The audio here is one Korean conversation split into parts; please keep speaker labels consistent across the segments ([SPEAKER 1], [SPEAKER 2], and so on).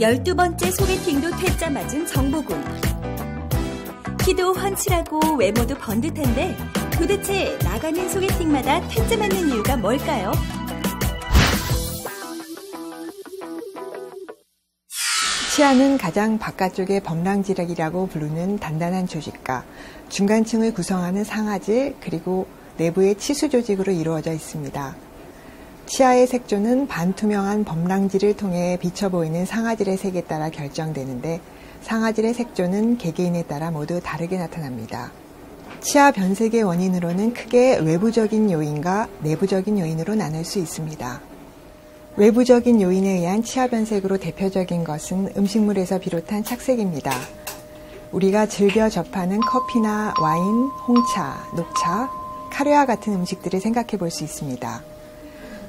[SPEAKER 1] 열두 번째 소개팅도 퇴짜 맞은 정보군. 키도 훤칠하고 외모도 번듯한데 도대체 나가는 소개팅마다 퇴짜 맞는 이유가 뭘까요?
[SPEAKER 2] 치아는 가장 바깥쪽의 범랑지력이라고 부르는 단단한 조직과 중간층을 구성하는 상아질 그리고 내부의 치수 조직으로 이루어져 있습니다. 치아의 색조는 반투명한 범랑지를 통해 비쳐 보이는 상아질의 색에 따라 결정되는데 상아질의 색조는 개개인에 따라 모두 다르게 나타납니다. 치아 변색의 원인으로는 크게 외부적인 요인과 내부적인 요인으로 나눌 수 있습니다. 외부적인 요인에 의한 치아 변색으로 대표적인 것은 음식물에서 비롯한 착색입니다. 우리가 즐겨 접하는 커피나 와인, 홍차, 녹차, 카레와 같은 음식들을 생각해 볼 수 있습니다.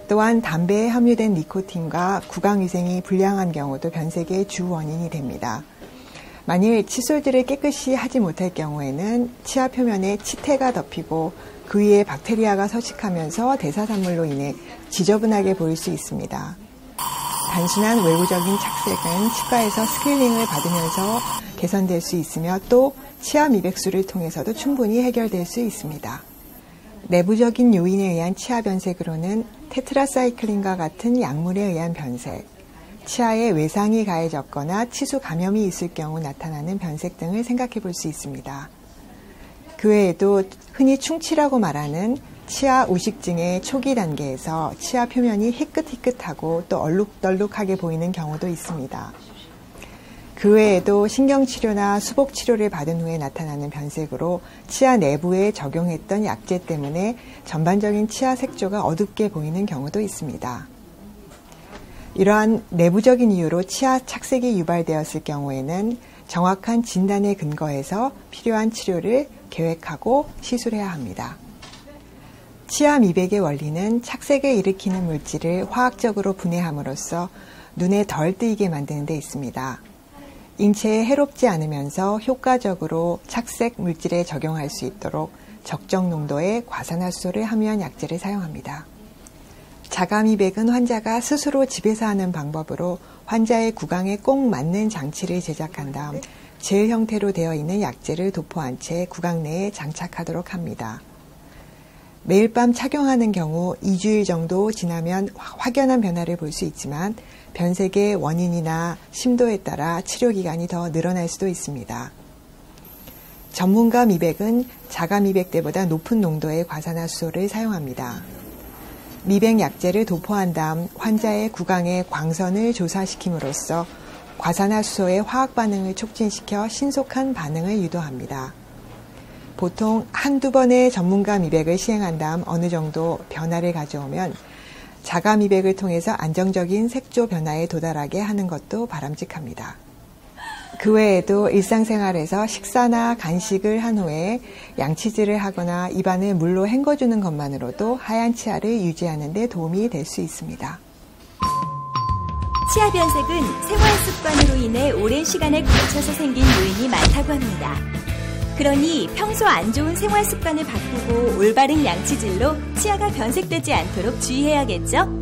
[SPEAKER 2] 또한 담배에 함유된 니코틴과 구강위생이 불량한 경우도 변색의 주 원인이 됩니다. 만일 칫솔질을 깨끗이 하지 못할 경우에는 치아 표면에 치태가 덮이고 그 위에 박테리아가 서식하면서 대사산물로 인해 지저분하게 보일 수 있습니다. 단순한 외부적인 착색은 치과에서 스케일링을 받으면서 개선될 수 있으며 또 치아 미백술을 통해서도 충분히 해결될 수 있습니다. 내부적인 요인에 의한 치아 변색으로는 테트라사이클린과 같은 약물에 의한 변색, 치아에 외상이 가해졌거나 치수 감염이 있을 경우 나타나는 변색 등을 생각해 볼 수 있습니다. 그 외에도 흔히 충치라고 말하는 치아 우식증의 초기 단계에서 치아 표면이 희끗희끗하고 또 얼룩덜룩하게 보이는 경우도 있습니다. 그 외에도 신경치료나 수복치료를 받은 후에 나타나는 변색으로 치아 내부에 적용했던 약제 때문에 전반적인 치아 색조가 어둡게 보이는 경우도 있습니다. 이러한 내부적인 이유로 치아 착색이 유발되었을 경우에는 정확한 진단에 근거해서 필요한 치료를 계획하고 시술해야 합니다. 치아 미백의 원리는 착색을 일으키는 물질을 화학적으로 분해함으로써 눈에 덜 뜨이게 만드는 데 있습니다. 인체에 해롭지 않으면서 효과적으로 착색 물질에 적용할 수 있도록 적정 농도의 과산화수소를 함유한 약제를 사용합니다. 자가미백은 환자가 스스로 집에서 하는 방법으로 환자의 구강에 꼭 맞는 장치를 제작한 다음 젤 형태로 되어 있는 약제를 도포한 채 구강 내에 장착하도록 합니다. 매일 밤 착용하는 경우 2주일 정도 지나면 확연한 변화를 볼 수 있지만 변색의 원인이나 심도에 따라 치료 기간이 더 늘어날 수도 있습니다. 전문가 미백은 자가 미백 때보다 높은 농도의 과산화수소를 사용합니다. 미백 약제를 도포한 다음 환자의 구강의 광선을 조사시킴으로써 과산화수소의 화학 반응을 촉진시켜 신속한 반응을 유도합니다. 보통 한두 번의 전문가 미백을 시행한 다음 어느 정도 변화를 가져오면 자가 미백을 통해서 안정적인 색조 변화에 도달하게 하는 것도 바람직합니다. 그 외에도 일상생활에서 식사나 간식을 한 후에 양치질을 하거나 입안을 물로 헹궈주는 것만으로도 하얀 치아를 유지하는 데 도움이 될 수 있습니다.
[SPEAKER 1] 치아 변색은 생활 습관으로 인해 오랜 시간을 거쳐서 생긴 요인이 많다고 합니다. 그러니 평소 안 좋은 생활 습관을 바꾸고 올바른 양치질로 치아가 변색되지 않도록 주의해야겠죠?